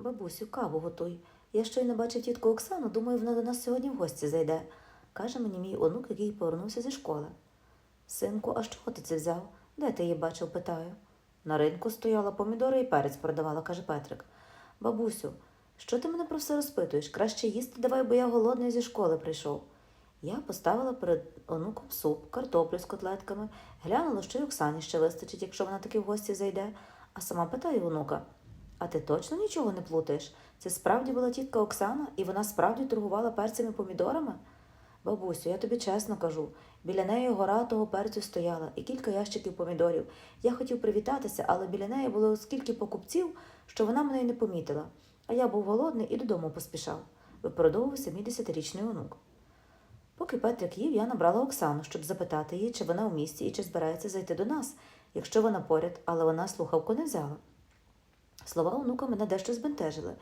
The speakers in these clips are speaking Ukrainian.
Бабусю, каву готуй. Я щойно бачив тітку Оксану, думаю, вона до нас сьогодні в гості зайде, каже мені мій онук, який повернувся зі школи. Синку, а чого ти це взяв? Де ти її бачив? питаю. На ринку стояла помідори і перець продавала, каже Петрик. Бабусю, що ти мене про все розпитуєш? Краще їсти давай, бо я голодний зі школи прийшов. Я поставила перед онуком суп, картоплю з котлетками, глянула, що й Оксані ще вистачить, якщо вона таки в гості зайде, а сама питаю онука: А ти точно нічого не плутаєш? Це справді була тітка Оксана, і вона справді торгувала перцями помідорами? Бабусю, я тобі чесно кажу, біля неї гора того перцю стояла і кілька ящиків помідорів. Я хотів привітатися, але біля неї було скільки покупців, що вона мене й не помітила. А я був голодний і додому поспішав, виправдовувався мій десятирічний онук. Поки Петрик їв, я набрала Оксану, щоб запитати її, чи вона у місті і чи збирається зайти до нас, якщо вона поряд, але вона слухавку не взяла. Слова онука мене дещо збентежили.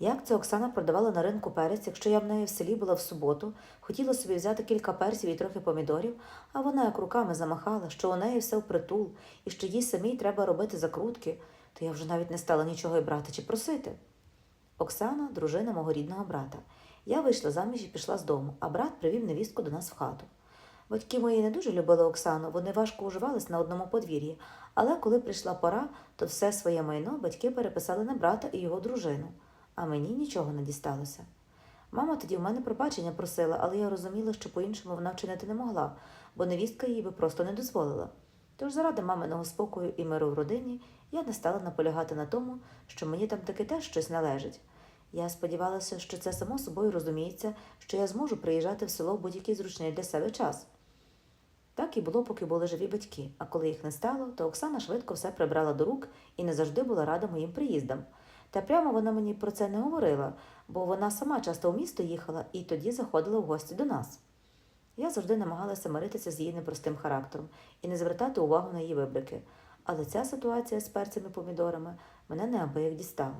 Як це Оксана продавала на ринку перець, якщо я в неї в селі була в суботу, хотіла собі взяти кілька перців і трохи помідорів, а вона як руками замахала, що у неї все впритул, і що їй самій треба робити закрутки, то я вже навіть не стала нічого й брати чи просити. Оксана дружина мого рідного брата. Я вийшла заміж і пішла з дому, а брат привів невістку до нас в хату. Батьки мої не дуже любили Оксану, вони важко уживались на одному подвір'ї, але коли прийшла пора, то все своє майно батьки переписали на брата і його дружину, а мені нічого не дісталося. Мама тоді в мене пробачення просила, але я розуміла, що по-іншому вона вчинити не могла, бо невістка їй би просто не дозволила. Тож заради маминого спокою і миру в родині я не стала наполягати на тому, що мені там таки теж щось належить. Я сподівалася, що це само собою розуміється, що я зможу приїжджати в село в будь-який зручний для себе час. І було, поки були живі батьки, а коли їх не стало, то Оксана швидко все прибрала до рук і не завжди була рада моїм приїздам. Та прямо вона мені про це не говорила, бо вона сама часто в місто їхала і тоді заходила в гості до нас. Я завжди намагалася миритися з її непростим характером і не звертати увагу на її вибрики, але ця ситуація з перцями помідорами мене неабияк дістала.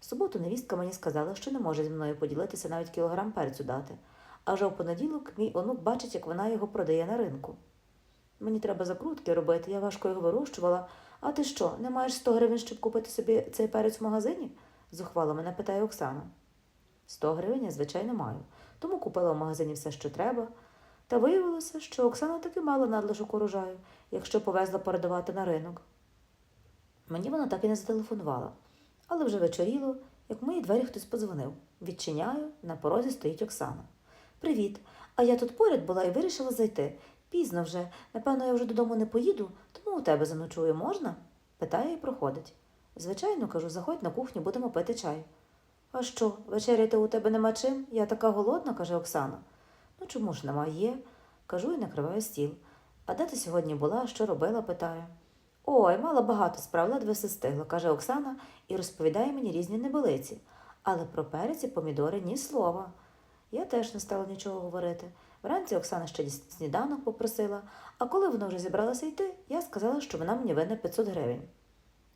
В суботу невістка мені сказала, що не може зі мною поділитися навіть кілограм перцю дати, а вже в понеділок мій онук бачить, як вона його продає на ринку. Мені треба закрутки робити, я важко його вирощувала. А ти що, не маєш 100 гривень, щоб купити собі цей перець в магазині? зухвало мене питає Оксана. 100 гривень я, звичайно, маю, тому купила в магазині все, що треба. Та виявилося, що Оксана таки мала надлишок урожаю, якщо повезла передавати на ринок. Мені вона так і не зателефонувала, але вже вечоріло, як в мої двері хтось подзвонив. Відчиняю, на порозі стоїть Оксана. Привіт. А я тут поряд була і вирішила зайти. Пізно вже. Напевно, я вже додому не поїду, тому у тебе заночую можна? питає і проходить. Звичайно, кажу, заходь на кухню, будемо пити чай. А що, вечеряти у тебе нема чим? Я така голодна, каже Оксана. Ну чому ж нема є? Кажу і накриваю стіл. А де ти сьогодні була, що робила? питаю. Ой, мала багато справ, ледве все стигла, каже Оксана і розповідає мені різні небелиці. Але про перець і помідори ні слова. Я теж не стала нічого говорити. Вранці Оксана ще сніданок попросила, а коли вона вже зібралася йти, я сказала, що вона мені винна 500 гривень.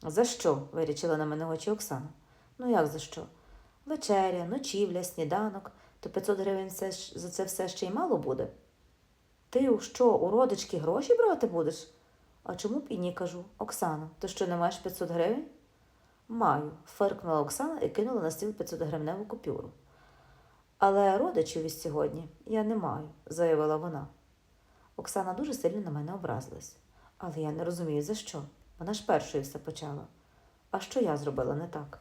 За що? вирічила на мене очі Оксана. Ну як за що? Вечеря, ночівля, сніданок, то 500 гривень ж- за це все ще й мало буде. Ти що, у родички гроші брати будеш? А чому б і ні кажу? Оксано, ти що не маєш 500 гривень? Маю, фиркнула Оксана і кинула на стіл 500 гривневу купюру. Але родичів із сьогодні я не маю, заявила вона. Оксана дуже сильно на мене образилась. Але я не розумію, за що. Вона ж першою все почала. А що я зробила не так?